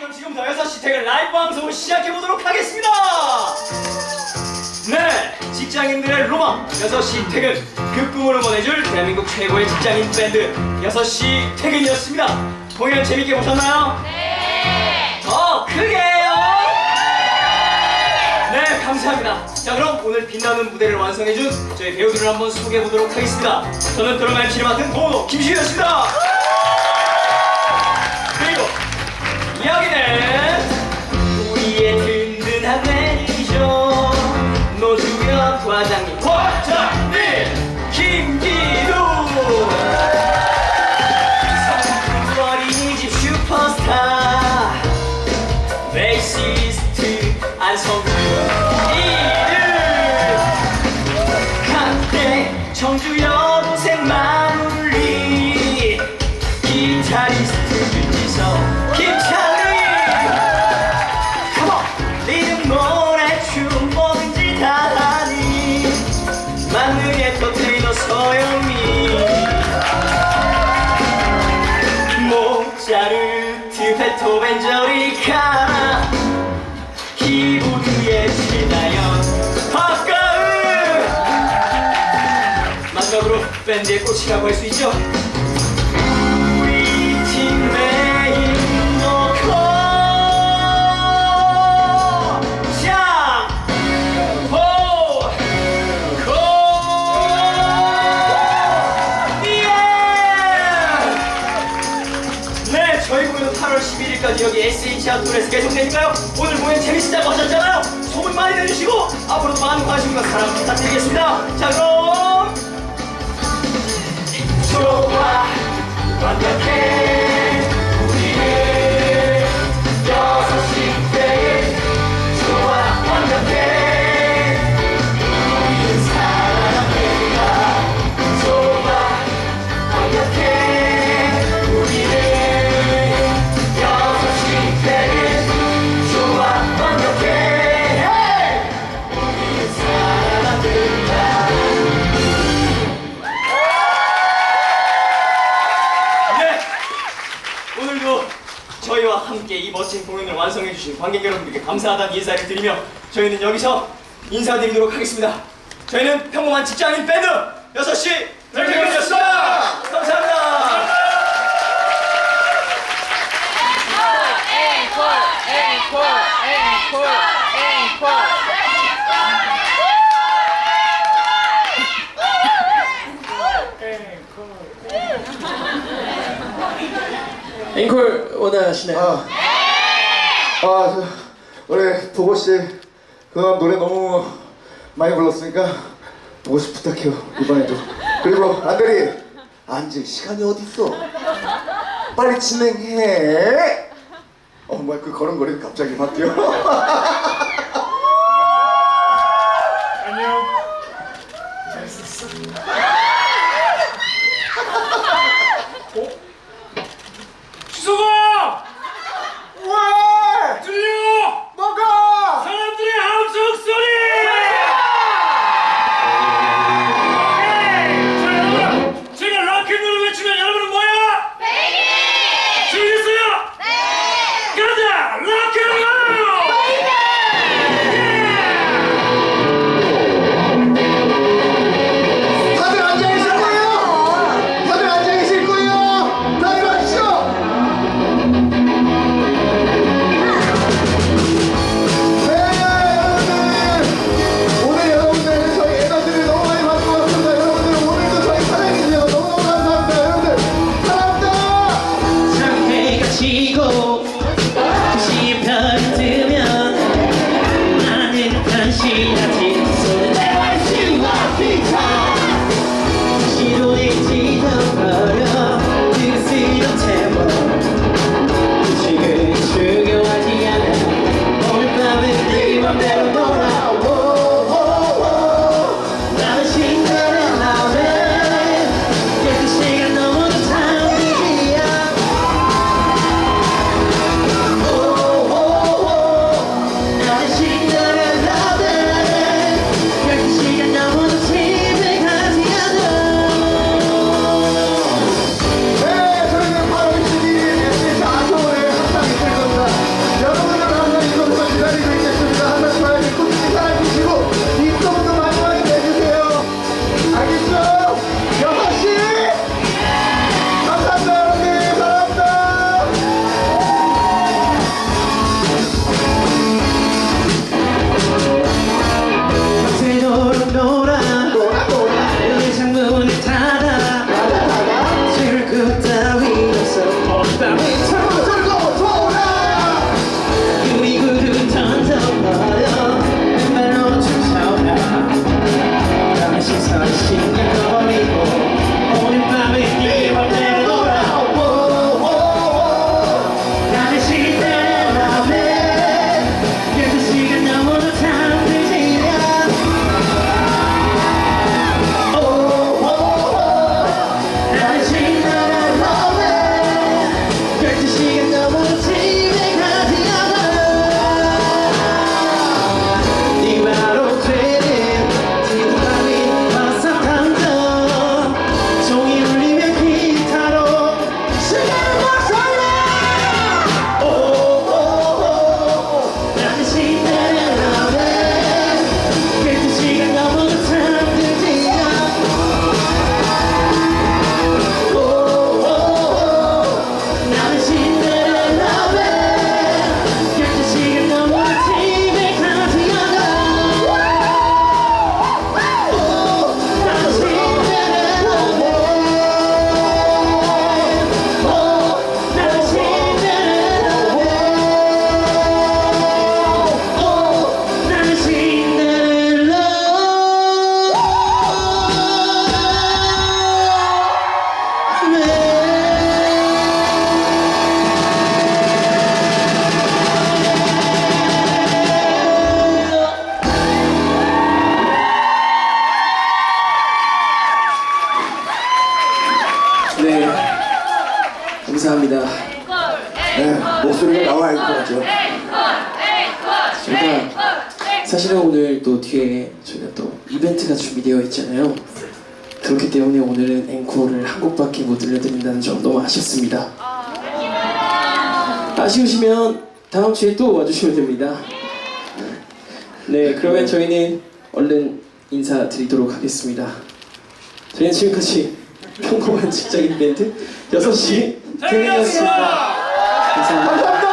그럼 지금부터 6시 퇴근 라이브 방송을 시작해보도록 하겠습니다! 네, 직장인들의 로망 6시 퇴근 그 꿈을 응원해줄 대한민국 최고의 직장인 밴드 6시 퇴근이었습니다 공연 재밌게 보셨나요? 네! 더 크게요! 네, 감사합니다. 자, 그럼 오늘 빛나는 무대를 완성해준 저희 배우들을 한번 소개해보도록 하겠습니다. 저는 드라마 MC를 맡은 보노 김시현이었습니다. 베토벤 저리가. 키보드의 최다연 박가은 마지막으로 밴드의 꽃이라고 할 수 있죠 여기 SH 아트홀에서 계속되니까요. 오늘 공연 재밌었다고 하셨잖아요. 소문 많이 내주시고 앞으로도 많은 관심과 사랑 부탁드리겠습니다. 자, 그럼 좋아, 완벽해, 이 멋진 공연을 완성해주신 관객 여러분들께 감사하다는 인사를 드리며 저희는 여기서 인사드리도록 하겠습니다. 저희는 평범한 직장인 밴드 6시 별태근이었습니다. 감사합니다. 앵콜 원하시나요? 아, 아, 저, 원래 보고 씨 그동안 노래 너무 많이 불렀으니까 보고 씨 부탁해요 이번에도. 그리고 안대리 앉을 시간이 어딨어? 빨리 진행해. 어, 뭐야 그 걸음걸이 갑자기 바뀌어. 네! 가자! 락 앵콜하죠. 저희가 사실은 오늘 또 뒤에 저희가 또 이벤트가 준비되어 있잖아요. 그렇기 때문에 오늘은 앵콜을 한 곡밖에 못 들려드린다는 점 너무 아쉽습니다. 아쉬우시면 다음 주에 또 와주시면 됩니다. 네, 그러면 저희는 얼른 인사드리도록 하겠습니다. 저희는 지금까지 평범한 직장인 밴드 6시 태민이었습니다. 감사합니다. 감사합니다.